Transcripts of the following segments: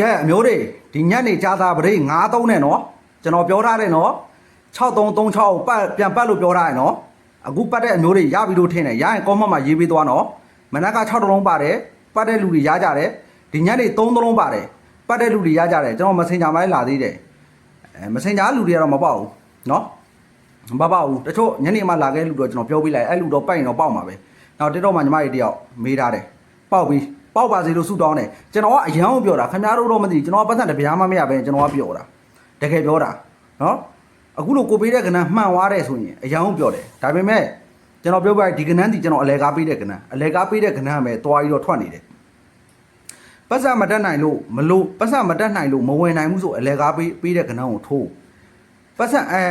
ကဲအမျိုးတွေဒီညနေကြာသာပရိ93နဲ့နော်ကျွန်တော်ပြောထားတယ်နော်6336ပတ်ပြန်ပတ်လို့ပြောထားတယ်နော်အခုပတ်တဲ့အမျိုးတွေရပြီလို့ထင်တယ်ရရင် comment မှာရေးပေးသွားနော်မနက်က6တလုံးပါတယ်ပတ်တဲ့လူတွေရကြတယ်ဒီညနေ3တလုံးပါတယ်ပတ်တဲ့လူတွေရကြတယ်ကျွန်တော် messenger မှာလည်းလာသေးတယ်အဲ messenger လူတွေကတော့မပေါက်ဘူးနော်မပေါက်ဘူးတချို့ညနေမှလာခဲ့လူတော့ကျွန်တော်ပြောပြလိုက်အဲ့လူတော့ပိုက်ရင်တော့ပေါက်မှာပဲနောက်တစ်တော့မှညီမတွေတယောက်မေးထားတယ်ပေါက်ပြီး ပေါက်ပါစေလို့ဆုတောင်းတယ်ကျွန်တော်ကအရန်ကိုပြောတာခင်ဗျားတို့တော့မသိကျွန်တော်ကပတ်သက်တပြားမှမရပဲကျွန်တော်ကပြောတာတကယ်ပြောတာနော်အခုလို့ကိုပေးတဲ့ကဏ္ဍမှန်သွားတယ်ဆိုရင်အရန်ကိုပြောတယ်ဒါပေမဲ့ကျွန်တော်ပြောပြဒီကဏ္ဍဒီကျွန်တော်အလဲကားပေးတဲ့ကဏ္ဍအလဲကားပေးတဲ့ကဏ္ဍပဲတွားပြီးတော့ထွက်နေတယ်ပတ်စံမတက်နိုင်လို့မလို့ပတ်စံမတက်နိုင်လို့မဝင်နိုင်ဘူးဆိုအလဲကားပေးပေးတဲ့ကဏ္ဍကိုထိုးပတ်စံအဲ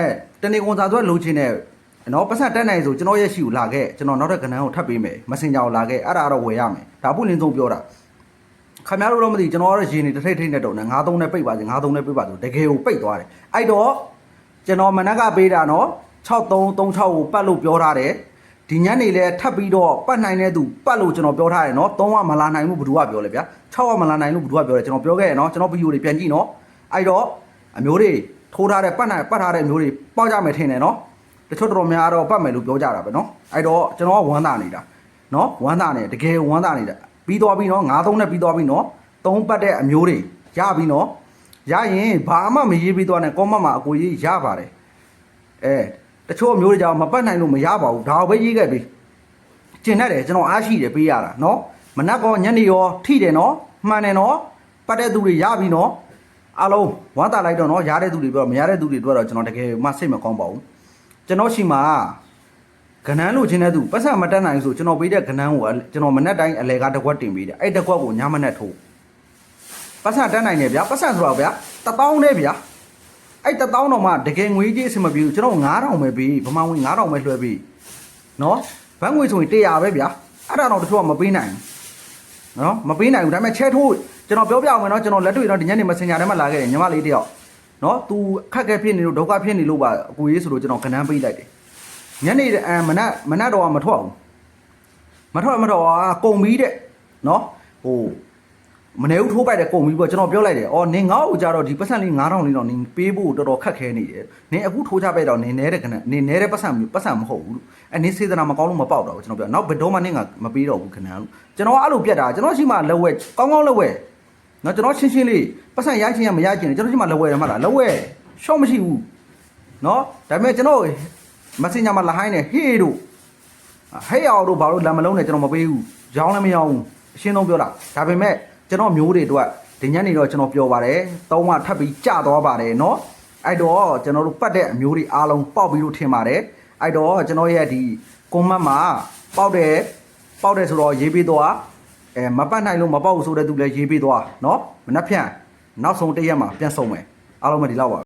တနေကွန်စာဆိုလိုချင်တဲ့ နော်ပတ်စံတက်နိုင်ဆိုကျွန်တော်ရဲ့ရှိကိုလာခဲ့ကျွန်တော်နောက်တဲ့ကဏ္ဍကိုထပ်ပေးမယ်မစင်ဂျာကိုလာခဲ့အဲ့ဒါတော့ဝယ်ရမယ်ဒါပုလင်းဆုံးပြောတာခင်ဗျားတို့တော့မသိကျွန်တော်ကတော့ရင်းနေတစ်ထိတ်ထိတ်နဲ့တုံနဲ့ငါးသုံးနဲ့ပိတ်ပါစေငါးသုံးနဲ့ပိတ်ပါဆိုတကယ်ကိုပိတ်သွားတယ်အဲ့တော့ကျွန်တော်မနက်ကပေးတာနော်6336ကိုပတ်လို့ပြောထားတယ်ဒီညနေလဲထပ်ပြီးတော့ပတ်နိုင်တဲ့သူပတ်လို့ကျွန်တော်ပြောထားတယ်နော်3ကမလာနိုင်ဘူးဘယ်သူကပြောလဲဗျာ6ကမလာနိုင်လို့ဘယ်သူကပြောလဲကျွန်တော်ပြောခဲ့ရနော်ကျွန်တော်ဗီဒီယိုတွေပြန်ကြည့်နော်အဲ့တော့အမျိုးတွေထိုးထားတဲ့ပတ်နိုင်ပတ်ထားတဲ့မျိုးတွေပေါက်ကြမယ်ထင်တယ်နော် တချို့တော်တော်များတော့ပတ်မယ်လို့ပြောကြတာပဲနော်အဲ့တော့ကျွန်တော်ကဝမ်းသာနေတာနော်ဝမ်းသာနေတကယ်ဝမ်းသာနေတာပြီးသွားပြီနော်ငါးသုံးနဲ့ပြီးသွားပြီနော်သုံးပတ်တဲ့အမျိုးတွေရပြီနော်ရရင်ဘာမှမရေးပြီးသွားနဲ့ကောမန့်မှာအကိုကြီးရပါတယ်အဲတချို့မျိုးတွေကြောင့်မပတ်နိုင်လို့မရပါဘူးဒါကိုပဲရေးခဲ့ပြီကျင်တတ်တယ်ကျွန်တော်အားရှိတယ်ပေးရတာနော်မနက်ကောညနေရောထိတယ်နော်မှန်တယ်နော်ပတ်တဲ့သူတွေရပြီနော်အလုံးဝမ်းသာလိုက်တော့နော်ရတဲ့သူတွေပြောမရတဲ့သူတွေတော့ကျွန်တော်တကယ်မှစိတ်မကောင်းပါဘူး ကျွန်တော်ရှိမှာကနန်းလို့ချင်းတဲ့သူပတ်စံမတက်နိုင်ဘူးဆိုကျွန်တော်ပေးတဲ့ကနန်းကိုကျွန်တော်မနေ့တိုင်းအလဲကတစ်ခွက်တင်ပေးတယ်အဲ့တစ်ခွက်ကိုညမနဲ့ထိုးပတ်စံတက်နိုင်တယ်ဗျာပတ်စံဆိုတော့ဗျာတပေါင်းနဲ့ဗျာအဲ့တပေါင်းတော့မှတကယ်ငွေကြီးအဆင်မပြေဘူးကျွန်တော်9000ပဲပေးဗမာငွေ9000ပဲလွှဲပေးနော်ဘတ်ငွေဆိုရင်100ပဲဗျာအဲ့ဒါတော့တချို့ကမပေးနိုင်ဘူးနော်မပေးနိုင်ဘူးဒါပေမဲ့ချဲထိုးကျွန်တော်ပြောပြအောင်မယ်နော်ကျွန်တော်လက်တွေ့တော့ဒီညနေ Messenger ထဲမှာလာခဲ့တယ်ညီမလေးတယောက် နော် तू ခက်ခဲဖြစ်နေလို့ဒုက္ခဖြစ်နေလို့ပါအကူရေးဆိုလို့ကျွန်တော်ခဏန်းပေးလိုက်တယ်ညနေအမနက်မနက်တော့မထွက်ဘူးမထွက်မတော့ကုံပြီးတဲ့နော်ဟိုမနေဦးထိုးပိုက်တဲ့ကုံပြီးပေါ့ကျွန်တော်ပြောလိုက်တယ်အော်နင်ငါ့ကိုကြတော့ဒီပတ်စံလေး9000လေးတော့နင်ပေးဖို့တော်တော်ခက်ခဲနေတယ်နင်အခုထိုးချပိုက်တော့နင်နဲတဲ့ခဏနင်နဲတဲ့ပတ်စံပတ်စံမဟုတ်ဘူးလို့အဲနင်စေတနာမကောင်းလို့မပေါက်တော့ဘူးကျွန်တော်ပြောနောက်ဘယ်တော့မှနင်ကမပေးတော့ဘူးခဏလို့ကျွန်တော်အဲ့လိုပြက်တာကျွန်တော်ရှိမှလက်ဝဲကောင်းကောင်းလက်ဝဲ နော်ကျွန်တော်ရှင်းရှင်းလေးပတ်စံရချင်းရမရချင်းကျွန်တော်ဒီမှာလက်ဝဲရမှာလားလက်ဝဲရှော့မရှိဘူးနော်ဒါပေမဲ့ကျွန်တော် messenger မှာလဟိုင်းနေဟေးတို့ဟေးအောင်တို့ဘာလို့လမ်းမလုံးနဲ့ကျွန်တော်မပေးဘူးရောင်းလည်းမရောင်းဘူးအရှင်းဆုံးပြောတာဒါပေမဲ့ကျွန်တော်မျိုးတွေအတွက်ဒီညနေတော့ကျွန်တော်ပြောပါတယ်သုံးကထပ်ပြီးကြသွားပါတယ်နော်အဲ့တော့ကျွန်တော်တို့ပတ်တဲ့အမျိုးတွေအားလုံးပေါက်ပြီးလို့ထင်ပါတယ်အဲ့တော့ကျွန်တော်ရဲ့ဒီ comment မှာပေါက်တယ်ပေါက်တယ်ဆိုတော့ရေးပေးတော့ အဲမပတ်နိုင်လို့မပေါက်ဘူးဆိုတဲ့သူလည်းရေးပေးသွားเนาะမနှက်ဖြန့်နောက်ဆုံးတစ်ရက်မှာပြန်ဆုံးမယ်အားလုံးပဲဒီလောက်ပါ